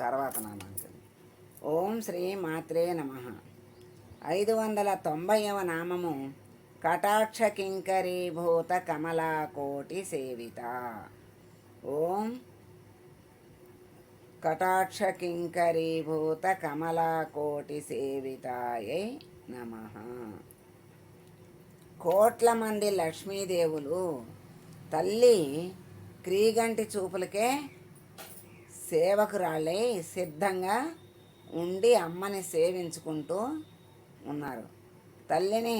తర్వాత నామాంకం ఓం శ్రీ మాత్రే నమ. ఐదు వందల తొంభైవ నామము కటాక్ష కింకరీభూత కమలాకోటి సేవిత. ఓం కటాక్ష కింకరీభూత కమలాకోటి సేవితాయై నమ. కోట్ల మంది లక్ష్మీదేవులు తల్లి క్రీగంటి చూపులకే సేవకురాళ్ళై సిద్ధంగా ఉండి అమ్మని సేవించుకుంటూ ఉన్నారు. తల్లిని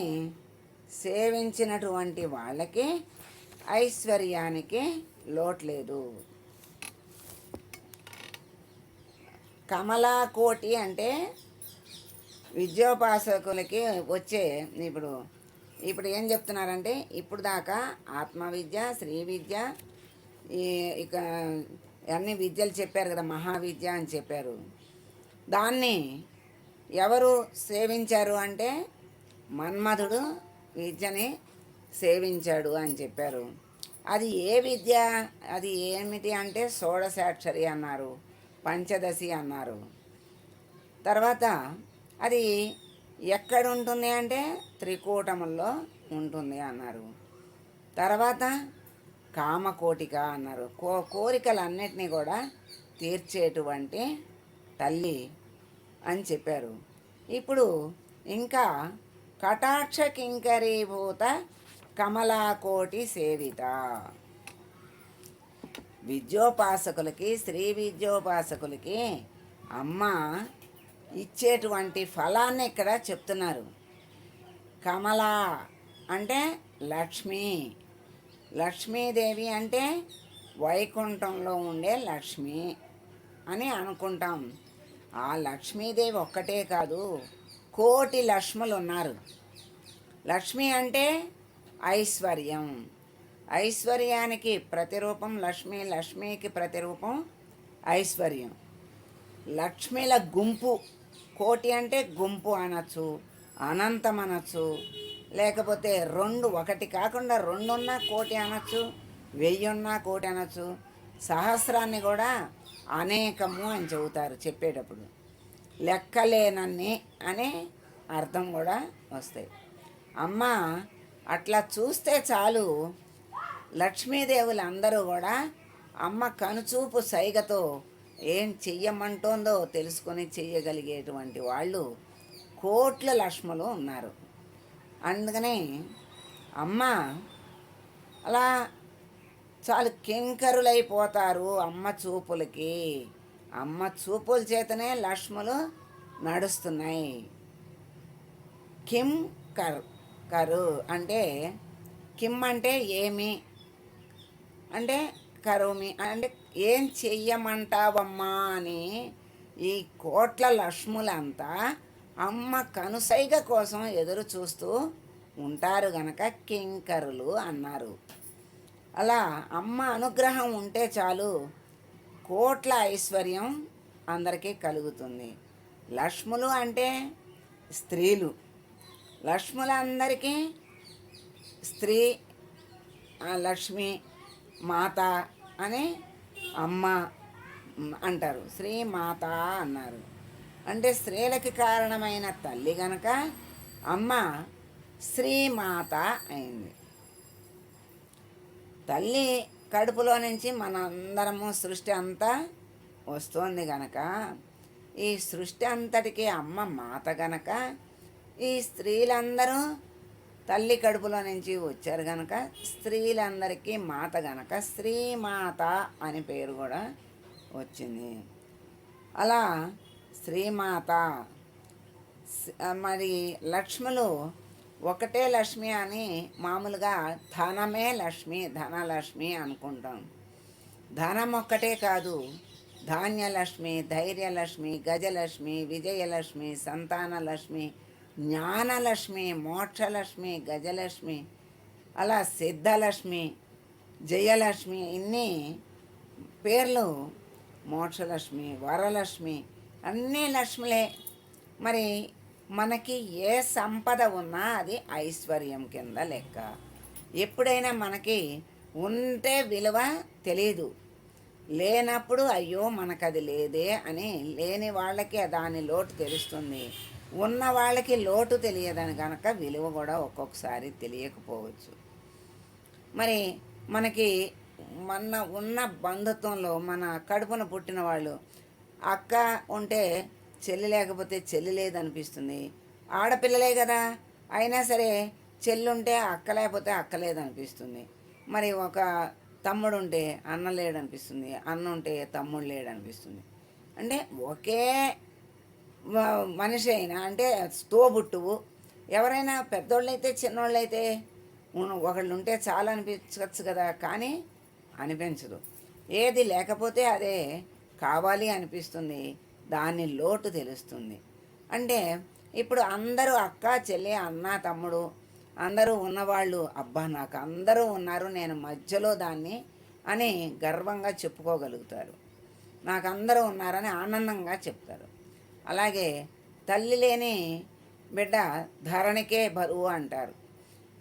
సేవించినటువంటి వాళ్ళకి ఐశ్వర్యానికి లోట్లేదు. కమలాకోటి అంటే విద్యోపాసకులకి వచ్చే ఇప్పుడు ఇప్పుడు ఏం చెప్తున్నారంటే ఇప్పుడు దాకా ఆత్మవిద్య శ్రీ విద్య ఈ ఇక అన్ని విద్యలు చెప్పారు కదా మహావిద్య అని చెప్పారు. దాన్ని ఎవరు సేవించారు అంటే మన్మధుడు విద్యని సేవించాడు అని చెప్పారు. అది ఏ విద్య అది ఏమిటి అంటే షోడశాక్షరి అన్నారు పంచదశి అన్నారు. తర్వాత అది ఎక్కడ ఉంటుంది అంటే త్రికూటముల్లో ఉంటుంది అన్నారు. తర్వాత కామకోటిక అన్నారు. కో కోరికలన్నిటినీ కూడా తీర్చేటువంటి తల్లి అని చెప్పారు. ఇప్పుడు ఇంకా కటాక్ష కింకరీభూత కమలాకోటి సేవిత. విద్యోపాసకులకి స్త్రీ విద్యోపాసకులకి అమ్మ ఇచ్చేటువంటి ఫలాన్ని ఇక్కడ చెప్తున్నారు. కమలా అంటే లక్ష్మి. లక్ష్మీదేవి అంటే వైకుంఠంలో ఉండే లక్ష్మి అని అనుకుంటాం. ఆ లక్ష్మీదేవి ఒక్కటే కాదు కోటి లక్ష్ములు ఉన్నారు. లక్ష్మి అంటే ఐశ్వర్యం. ఐశ్వర్యానికి ప్రతిరూపం లక్ష్మి లక్ష్మికి ప్రతిరూపం ఐశ్వర్యం. లక్ష్మిల గుంపు కోటి అంటే గుంపు అనొచ్చు అనంతం అనొచ్చు లేకపోతే రెండు ఒకటి కాకుండా రెండున్నా కోటి అనొచ్చు వెయ్యి ఉన్నా కోటి అనొచ్చు. సహస్రాన్ని కూడా అనేకము అని చెబుతారు చెప్పేటప్పుడు. లెక్కలేనన్ని అనే అర్థం కూడా వస్తాయి. అమ్మ అట్లా చూస్తే చాలు. లక్ష్మీదేవులు అందరూ కూడా అమ్మ కనుచూపు సైగతో ఏం చెయ్యమంటోందో తెలుసుకొని చెయ్యగలిగేటువంటి వాళ్ళు కోట్ల లక్ష్ములు ఉన్నారు. అందుకని అమ్మ అలా చాలు కింకరులైపోతారు అమ్మ చూపులకి. అమ్మ చూపుల చేతనే లక్ష్ములు నడుస్తున్నాయి. కిమ్ కర్ కరు అంటే కిమ్ అంటే ఏమి? అంటే కరుమి అంటే ఏం చెయ్యమంటావమ్మా అని ఈ కోట్ల లక్ష్ములంతా అమ్మ కనుసైగ కోసం ఎదురు చూస్తూ ఉంటారు గనక కింకరులు అన్నారు. అలా అమ్మ అనుగ్రహం ఉంటే చాలు కోట్ల ఐశ్వర్యం అందరికీ కలుగుతుంది. లక్ష్ములు అంటే స్త్రీలు. లక్ష్ములందరికీ స్త్రీ ఆ, లక్ష్మి మాత అని అమ్మ అంటారు. శ్రీ మాత అన్నారు. అంటే స్త్రీలకి కారణమైన తల్లి గనక అమ్మ శ్రీమాత అయింది. తల్లి కడుపులో నుంచి మనందరము సృష్టి అంతా వస్తోంది గనక ఈ సృష్టి అంతటికి అమ్మ మాత గనక ఈ స్త్రీలందరూ తల్లి కడుపులో నుంచి వచ్చారు గనక స్త్రీలందరికీ మాత గనక శ్రీమాత అని పేరు కూడా వచ్చింది. అలా శ్రీమాత. మరి లక్ష్ములు ఒకటే లక్ష్మి అని మామూలుగా ధనమే లక్ష్మి ధనలక్ష్మి అనుకుంటాం. ధనం ఒక్కటే కాదు ధాన్యలక్ష్మి ధైర్యలక్ష్మి గజలక్ష్మి విజయలక్ష్మి సంతానలక్ష్మి జ్ఞానలక్ష్మి మోక్షలక్ష్మి గజలక్ష్మి అలా సిద్ధలక్ష్మి జయలక్ష్మి ఇన్ని పేర్లు మోక్షలక్ష్మి వరలక్ష్మి అన్నీ లక్ష్ములే. మరి మనకి ఏ సంపద ఉన్నా అది ఐశ్వర్యం కింద లెక్క. ఎప్పుడైనా మనకి ఉంటే విలువ తెలియదు లేనప్పుడు అయ్యో మనకు అది లేదే అని లేని వాళ్ళకి దాని లోటు తెలుస్తుంది. ఉన్న వాళ్ళకి లోటు తెలియదని కనుక విలువ కూడా ఒక్కొక్కసారి తెలియకపోవచ్చు. మరి మనకి మన ఉన్న బంధుత్వంలో మన కడుపున పుట్టిన వాళ్ళు అక్క ఉంటే చెల్లి లేకపోతే చెల్లి లేదనిపిస్తుంది. ఆడపిల్లలే కదా. అయినా సరే చెల్లి ఉంటే అక్క లేకపోతే అక్క లేదనిపిస్తుంది. మరి ఒక తమ్ముడు ఉంటే అన్న లేడనిపిస్తుంది. అన్న ఉంటే తమ్ముడు లేడనిపిస్తుంది. అంటే ఒకే మనిషి అయినా అంటే తోబుట్టువు ఎవరైనా పెద్దోళ్ళైతే చిన్నోళ్ళైతే ఒకళ్ళు ఉంటే చాలా అనిపించవచ్చు కదా. కానీ అనిపించదు. ఏది లేకపోతే అదే కావాలి అనిపిస్తుంది. దాని లోటు తెలుస్తుంది. అంటే ఇప్పుడు అందరూ అక్క చెల్లి అన్న తమ్ముడు అందరూ ఉన్నవాళ్ళు అబ్బా నాకు అందరూ ఉన్నారు నేను మధ్యలో దాన్ని అని గర్వంగా చెప్పుకోగలుగుతారు. నాకు అందరూ ఉన్నారని ఆనందంగా చెప్తారు. అలాగే తల్లి లేని బిడ్డ ధరణికే బరువు అంటారు.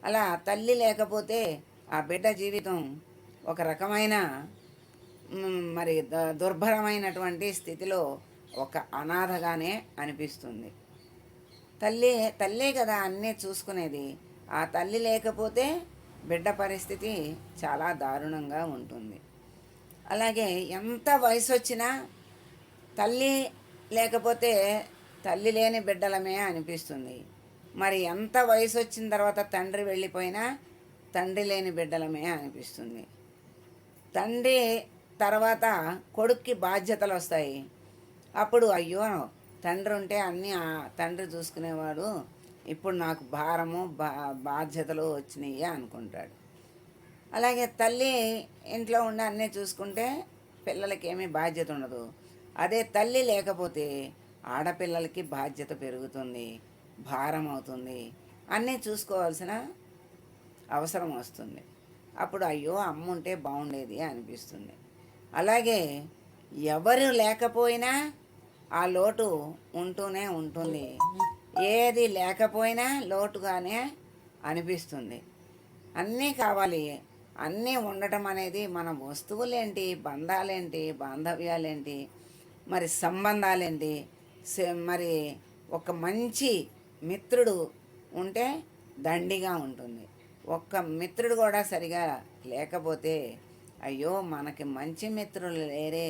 అలా తల్లి లేకపోతే ఆ బిడ్డ జీవితం ఒక రకమైన మరి ద- దుర్భరమైనటువంటి స్థితిలో ఒక అనాథగానే అనిపిస్తుంది. తల్లి తల్లే కదా అన్నీ చూసుకునేది. ఆ తల్లి లేకపోతే బిడ్డ పరిస్థితి చాలా దారుణంగా ఉంటుంది. అలాగే ఎంత వయసు వచ్చినా తల్లి లేకపోతే తల్లి లేని బిడ్డలమే అనిపిస్తుంది. మరి ఎంత వయసు వచ్చిన తర్వాత తండ్రి వెళ్ళిపోయినా తండ్రి లేని బిడ్డలమే అనిపిస్తుంది. తండ్రి తర్వాత కొడుక్కి బాధ్యతలు వస్తాయి. అప్పుడు అయ్యో తండ్రి ఉంటే అన్నీ ఆ తండ్రి చూసుకునేవాడు. ఇప్పుడు నాకు భారము బా బాధ్యతలు వచ్చినాయి అనుకుంటాడు. అలాగే తల్లి ఇంట్లో ఉండి అన్నీ చూసుకుంటే పిల్లలకి ఏమీ బాధ్యత ఉండదు. అదే తల్లి లేకపోతే ఆడపిల్లలకి బాధ్యత పెరుగుతుంది భారం అవుతుంది. అన్నీ చూసుకోవాల్సిన అవసరం వస్తుంది. అప్పుడు అయ్యో అమ్మ ఉంటే బాగుండేది అనిపిస్తుంది. అలాగే ఎవరు లేకపోయినా ఆ లోటు ఉంటూనే ఉంటుంది. ఏది లేకపోయినా లోటుగానే అనిపిస్తుంది. అన్నీ కావాలి. అన్నీ ఉండటం అనేది మన వస్తువులేంటి బంధాలేంటి బాంధవ్యాలేంటి మరి సంబంధాలేంటి మరి ఒక మంచి మిత్రుడు ఉంటే దండిగా ఉంటుంది. ఒక్క మిత్రుడు కూడా సరిగా లేకపోతే అయ్యో మనకి మంచి మిత్రులు లేరే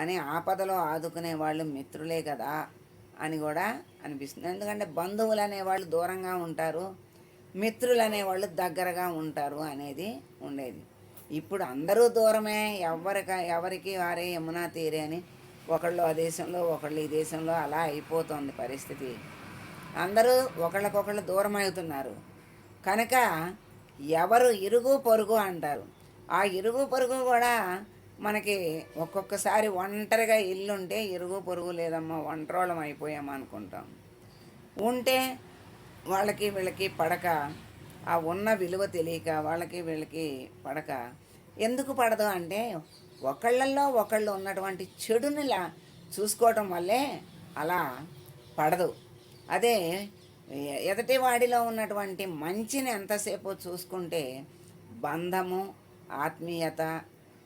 అని ఆపదలో ఆదుకునే వాళ్ళు మిత్రులే కదా అని కూడా అనిపిస్తుంది. ఎందుకంటే బంధువులు అనేవాళ్ళు దూరంగా ఉంటారు మిత్రులు అనేవాళ్ళు దగ్గరగా ఉంటారు అనేది ఉండేది. ఇప్పుడు అందరూ దూరమే ఎవరికి ఎవరికి వారే యమునా తీరే అని ఒకళ్ళు ఆ దేశంలో ఒకళ్ళు ఈ దేశంలో అలా అయిపోతుంది పరిస్థితి. అందరూ ఒకళ్ళకొకళ్ళు దూరం అవుతున్నారు కనుక ఎవరు ఇరుగు పొరుగు అంటారు. ఆ ఇరుగు పొరుగు కూడా మనకి ఒక్కొక్కసారి ఒంటరిగా ఇల్లుంటే ఇరుగు పొరుగు లేదమ్మా ఒంటరోళం అయిపోయామా అనుకుంటాం. ఉంటే వాళ్ళకి వీళ్ళకి పడక ఆ ఉన్న విలువ తెలియక వాళ్ళకి వీళ్ళకి పడక. ఎందుకు పడదు అంటే ఒకళ్ళల్లో ఒకళ్ళు ఉన్నటువంటి చెడునిలా చూసుకోవటం వల్లే అలా పడదు. అదే ఎదటి వాడిలో ఉన్నటువంటి మంచిని ఎంతసేపు చూసుకుంటే బంధము ఆత్మీయత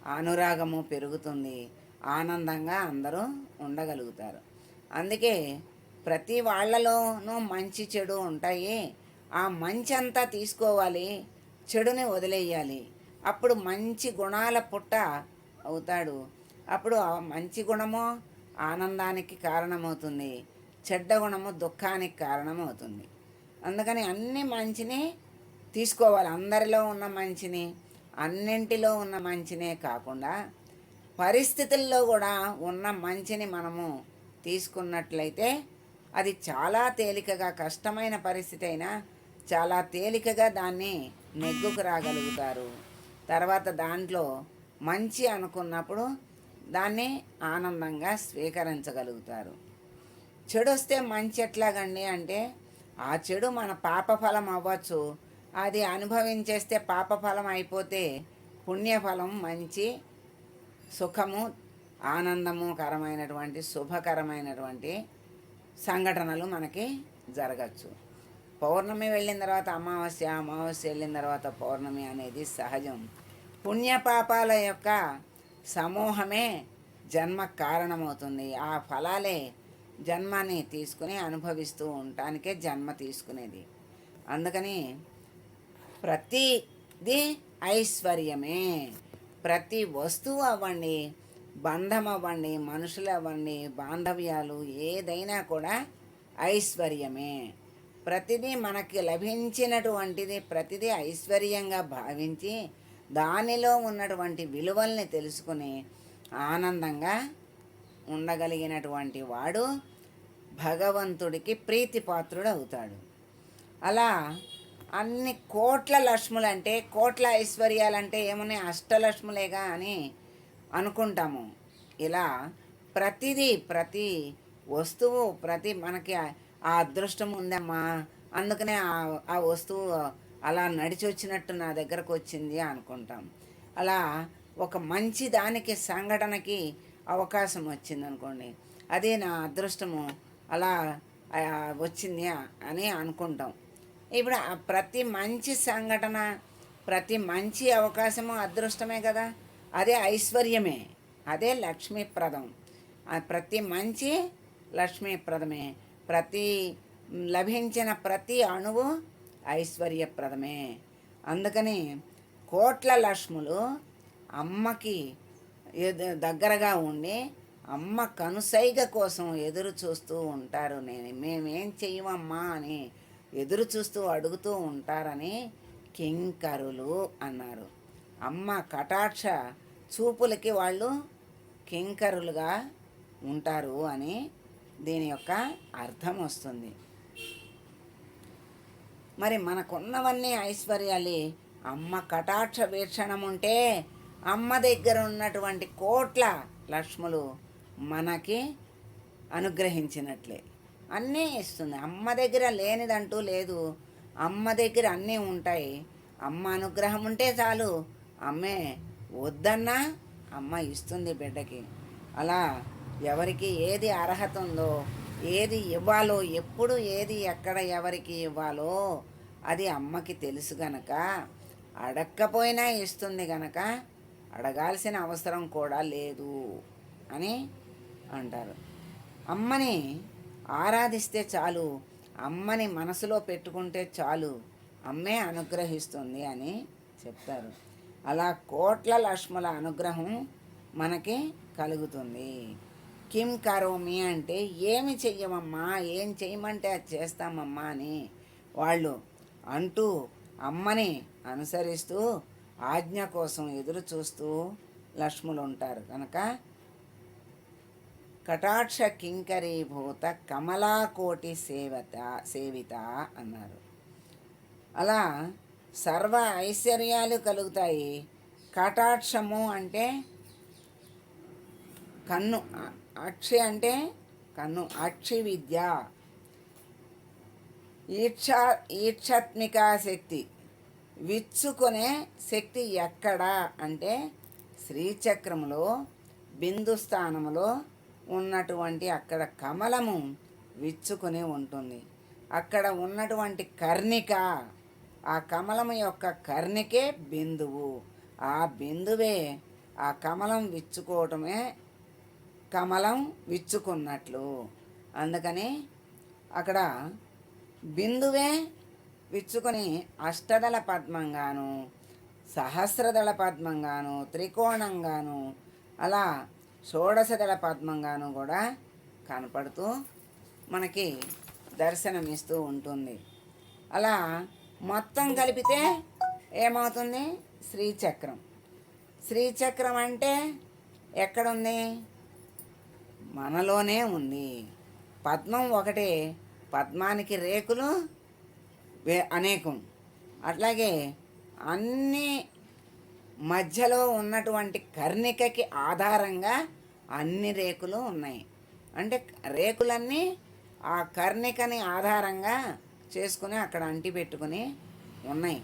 అనురాగము పెరుగుతుంది. ఆనందంగా అందరూ ఉండగలుగుతారు. అందుకే ప్రతి వాళ్ళలోనూ మంచి చెడు ఉంటాయి. ఆ మంచి అంతా తీసుకోవాలి. చెడుని వదిలేయాలి. అప్పుడు మంచి గుణాల పుట్ట అవుతాడు. అప్పుడు ఆ మంచి గుణము ఆనందానికి కారణమవుతుంది. చెడ్డ గుణము దుఃఖానికి కారణమవుతుంది. అందుకని అన్ని మంచిని తీసుకోవాలి. అందరిలో ఉన్న మంచిని అన్నింటిలో ఉన్న మంచినే కాకుండా పరిస్థితుల్లో కూడా ఉన్న మంచిని మనము తీసుకున్నట్లయితే అది చాలా తేలికగా కష్టమైన పరిస్థితి అయినా చాలా తేలికగా దాన్ని నెగ్గుకు రాగలుగుతారు. తర్వాత దాంట్లో మంచి అనుకున్నప్పుడు దాన్ని ఆనందంగా స్వీకరించగలుగుతారు. చెడు వస్తే మంచి ఎట్లాగండి అంటే ఆ చెడు మన పాపఫలం అవ్వచ్చు అది అనుభవించేస్తే పాపఫలం అయిపోతే పుణ్యఫలం మంచి సుఖము ఆనందము కరమైనటువంటి శుభకరమైనటువంటి సంఘటనలు మనకి జరగచ్చు. పౌర్ణమి వెళ్ళిన తర్వాత అమావాస్య అమావాస్య వెళ్ళిన తర్వాత పౌర్ణమి అనేది సహజం. పుణ్యపాపాల యొక్క సమూహమే జన్మ కారణమవుతుంది ఆ ఫలాలే జన్మని తీసుకుని అనుభవిస్తూ ఉండటానికే జన్మ తీసుకునేది. అందుకని ప్రతిది ఐశ్వర్యమే. ప్రతి వస్తువు అవ్వండి బంధం అవ్వండి మనుషులు అవ్వండి బాంధవ్యాలు ఏదైనా కూడా ఐశ్వర్యమే. ప్రతిదీ మనకి లభించినటువంటిది ప్రతిదీ ఐశ్వర్యంగా భావించి దానిలో ఉన్నటువంటి విలువల్ని తెలుసుకుని ఆనందంగా ఉండగలిగినటువంటి వాడు భగవంతుడికి ప్రీతిపాత్రుడు అవుతాడు. అలా అన్ని కోట్ల లక్ష్ములు అంటే కోట్ల ఐశ్వర్యాలంటే ఏమున్నాయి? అష్టలక్ష్ములేగా అని అనుకుంటాము. ఇలా ప్రతిదీ ప్రతి వస్తువు ప్రతి మనకి ఆ అదృష్టం ఉందమ్మా అందుకనే ఆ ఆ వస్తువు అలా నడిచి వచ్చినట్టు నా దగ్గరకు వచ్చింది అనుకుంటాం. అలా ఒక మంచి దానికి సంఘటనకి అవకాశం వచ్చింది అనుకోండి అదే నా అదృష్టము అలా వచ్చింది అని అనుకుంటాం. ఇప్పుడు ప్రతి మంచి సంఘటన ప్రతి మంచి అవకాశము అదృష్టమే కదా. అదే ఐశ్వర్యమే. అదే లక్ష్మీప్రదం. ప్రతి మంచి లక్ష్మీప్రదమే. ప్రతి లభించిన ప్రతి అణువు ఐశ్వర్యప్రదమే. అందుకని కోట్ల లక్ష్ములు అమ్మకి దగ్గరగా ఉండి అమ్మ కనుసైగ కోసం ఎదురు చూస్తూ ఉంటారు. నేను మేమేం చెయ్యమమ్మా అని ఎదురు చూస్తూ అడుగుతూ ఉంటారని కింకరులు అన్నారు. అమ్మ కటాక్ష చూపులకి వాళ్ళు కింకరులుగా ఉంటారు అని దీని యొక్క అర్థం వస్తుంది. మరి మనకున్నవన్నీ ఐశ్వర్యాలే. అమ్మ కటాక్ష వీక్షణం ఉంటే అమ్మ దగ్గర ఉన్నటువంటి కోట్ల లక్ష్ములు మనకి అనుగ్రహించినట్లే. అన్నీ ఇస్తుంది. అమ్మ దగ్గర లేనిదంటూ లేదు. అమ్మ దగ్గర అన్నీ ఉంటాయి. అమ్మ అనుగ్రహం ఉంటే చాలు. అమ్మే వద్దన్నా అమ్మ ఇస్తుంది బిడ్డకి. అలా ఎవరికి ఏది అర్హత ఉందో ఏది ఇవ్వాలో ఎప్పుడు ఏది ఎక్కడ ఎవరికి ఇవ్వాలో అది అమ్మకి తెలుసు గనక అడక్కపోయినా ఇస్తుంది గనక అడగాల్సిన అవసరం కూడా లేదు అని అంటారు. అమ్మని ఆరాధిస్తే చాలు అమ్మని మనసులో పెట్టుకుంటే చాలు అమ్మే అనుగ్రహిస్తుంది అని చెప్తారు. అలా కోట్ల లక్ష్ముల అనుగ్రహం మనకి కలుగుతుంది. కిం కరోమి అంటే ఏమి చెయ్యమమ్మా ఏం చేయమంటే అది చేస్తామమ్మా అని వాళ్ళు అంటూ అమ్మని అనుసరిస్తూ ఆజ్ఞ కోసం ఎదురు చూస్తూ లక్ష్ములు ఉంటారు. కనుక కటాక్ష కింకరీభూత కమలాకోటి సేవత సేవిత అన్నారు. అలా సర్వ ఐశ్వర్యాలు కలుగుతాయి. కటాక్షము అంటే కన్ను అక్షి అంటే కన్ను అక్షి విద్య. ఈక్షా ఈక్షాత్మిక శక్తి. విచ్చుకునే శక్తి ఎక్కడ అంటే శ్రీచక్రములో బిందు స్థానములో ఉన్నటువంటి అక్కడ కమలము విచ్చుకుని ఉంటుంది. అక్కడ ఉన్నటువంటి కర్ణిక ఆ కమలము యొక్క కర్ణికే బిందువు. ఆ బిందువే ఆ కమలం విచ్చుకోవటమే కమలం విచ్చుకున్నట్లు. అందుకని అక్కడ బిందువే విచ్చుకొని అష్టదళ పద్మంగాను సహస్రదళ పద్మంగాను త్రికోణంగాను అలా షోడశదళ పద్మంగాను కూడా కనపడుతూ మనకి దర్శనమిస్తూ ఉంటుంది. అలా మొత్తం కలిపితే ఏమవుతుంది? శ్రీచక్రం. శ్రీచక్రం అంటే ఎక్కడుంది? మనలోనే ఉంది. పద్మం ఒకటే. పద్మానికి రేకులు అనేకం. అట్లాగే అన్ని మధ్యలో ఉన్నటువంటి కర్ణికకి ఆధారంగా అన్ని రేకులు ఉన్నాయి. అంటే రేకులన్నీ ఆ కర్ణికని ఆధారంగా చేసుకుని అక్కడ అంటి పెట్టుకుని ఉన్నాయి.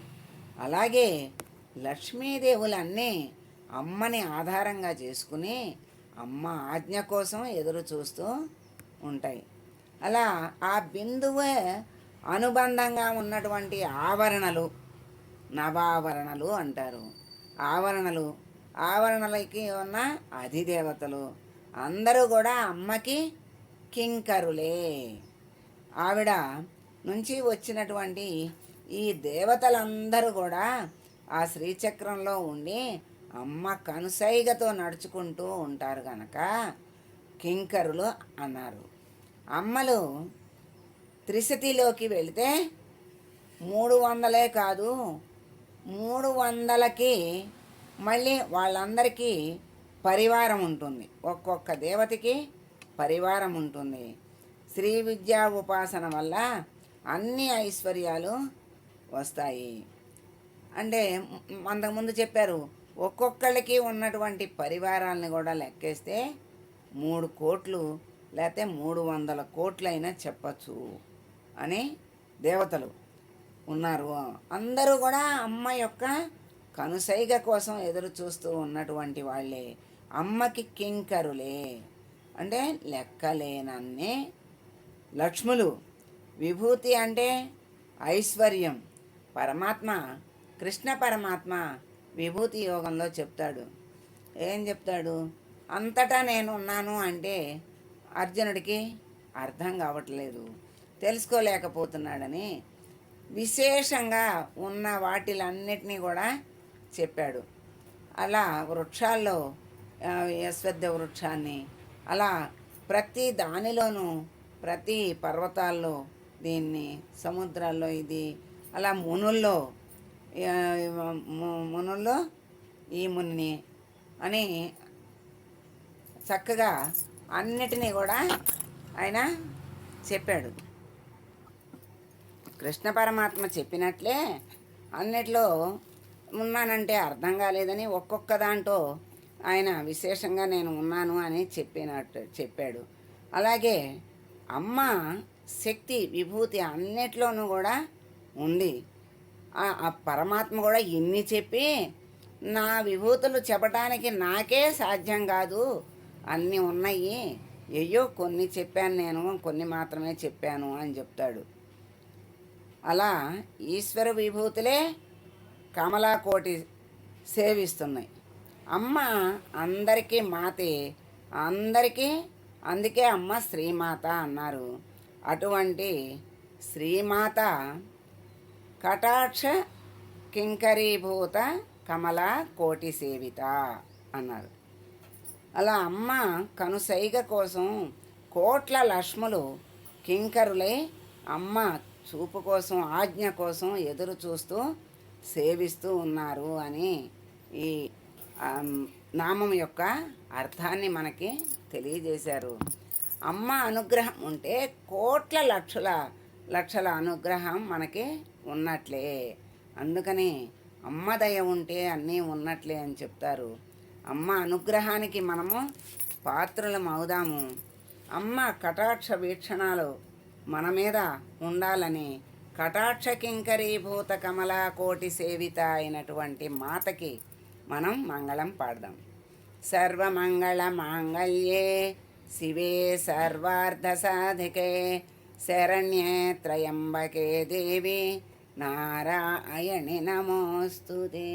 అలాగే లక్ష్మీదేవులన్నీ అమ్మని ఆధారంగా చేసుకుని అమ్మ ఆజ్ఞ కోసం ఎదురు చూస్తూ ఉంటాయి. అలా ఆ బిందువే అనుబంధంగా ఉన్నటువంటి ఆవరణలు నవావరణలు అంటారు. ఆవరణలు ఆవరణలకి ఉన్న అధిదేవతలు. అందరూ కూడా అమ్మకి కింకరులే. ఆవిడ నుంచి వచ్చినటువంటి ఈ దేవతలందరూ కూడా ఆ శ్రీచక్రంలో ఉండి అమ్మ కనుసైగతో నడుచుకుంటూ ఉంటారు గనక. కింకరులు అన్నారు. అమ్మలు త్రిశతిలోకి వెళితే మూడు వందలే కాదు మూడు వందలకి మళ్ళీ వాళ్ళందరికీ పరివారం ఉంటుంది. ఒక్కొక్క దేవతకి పరివారం ఉంటుంది. శ్రీ విద్యా ఉపాసన వల్ల అన్ని ఐశ్వర్యాలు వస్తాయి. అంటే అంతకుముందు చెప్పారు ఒక్కొక్కళ్ళకి ఉన్నటువంటి పరివారాలని కూడా లెక్కేస్తే మూడు కోట్లు లేకపోతే మూడు వందల కోట్లైనా చెప్పచ్చు అని దేవతలు ఉన్నారు. అందరూ కూడా అమ్మ యొక్క కనుసైగ కోసం ఎదురు చూస్తూ ఉన్నటువంటి వాళ్ళే. అమ్మకి కింకరులే. అంటే లెక్కలేనన్ని. లక్ష్ములు విభూతి అంటే ఐశ్వర్యం. పరమాత్మ కృష్ణ పరమాత్మ విభూతి యోగంలో చెప్తాడు. ఏం చెప్తాడు? అంతటా నేను ఉన్నాను అంటే అర్జునుడికి అర్థం కావట్లేదు. తెలుసుకోలేకపోతున్నాడని విశేషంగా ఉన్న వాటిలన్నిటినీ కూడా చెప్పాడు. అలా వృక్షాల్లో యశ్వద్ధ వృక్షాన్ని అలా ప్రతి దానిలోనూ ప్రతి పర్వతాల్లో దీన్ని సముద్రాల్లో ఇది అలా మునుల్లో మునుల్లో ఈ మున్ని అని చక్కగా అన్నిటినీ కూడా ఆయన చెప్పాడు. కృష్ణ పరమాత్మ చెప్పినట్లే అన్నిట్లో ఉన్నానంటే అర్థం కాలేదని ఒక్కొక్క దాంట్లో ఆయన విశేషంగా నేను ఉన్నాను అని చెప్పినట్టు చెప్పాడు. అలాగే అమ్మ శక్తి విభూతి అన్నిట్లోనూ కూడా ఉంది. ఆ- పరమాత్మ కూడా ఎన్ని చెప్పి నా విభూతులు చెప్పటానికి నాకే సాధ్యం కాదు అన్నీ ఉన్నాయి. అయ్యో కొన్ని చెప్పాను నేను కొన్ని మాత్రమే చెప్పాను అని చెప్తాడు. అలా ఈశ్వర విభూతులే కమలాకోటి సేవిస్తున్నాయి. అమ్మ అందరికీ మాతే అందరికీ అందుకే అమ్మ శ్రీమాత అన్నారు. అటువంటి శ్రీమాత కటాక్ష కింకరీభూత కమల కోటి సేవిత అన్నారు. అలా అమ్మ కనుసైగ కోసం కోట్ల లక్ష్ములు కింకరులై అమ్మ చూపు కోసం ఆజ్ఞ కోసం ఎదురు చూస్తూ సేవిస్తూ ఉన్నారు అని ఈ నామం యొక్క అర్థాన్ని మనకి తెలియజేశారు. అమ్మ అనుగ్రహం ఉంటే కోట్ల లక్షల లక్షల అనుగ్రహం మనకి ఉన్నట్లే. అందుకని అమ్మ దయ ఉంటే అన్నీ ఉన్నట్లే అని చెప్తారు. అమ్మ అనుగ్రహానికి మనము పాత్రలం అవుదాము. అమ్మ కటాక్ష వీక్షణాలు మన మీద ఉండాలని కటాక్ష కింకరీభూత కమలాకోటి సేవిత అయినటువంటి మాతకి మనం మంగళం పాడదాం. సర్వమంగళ మాంగళ్యే శివే సర్వార్థ సాధికే శరణ్యే త్రయంబకే దేవి నారాయణి నమోస్తుతే.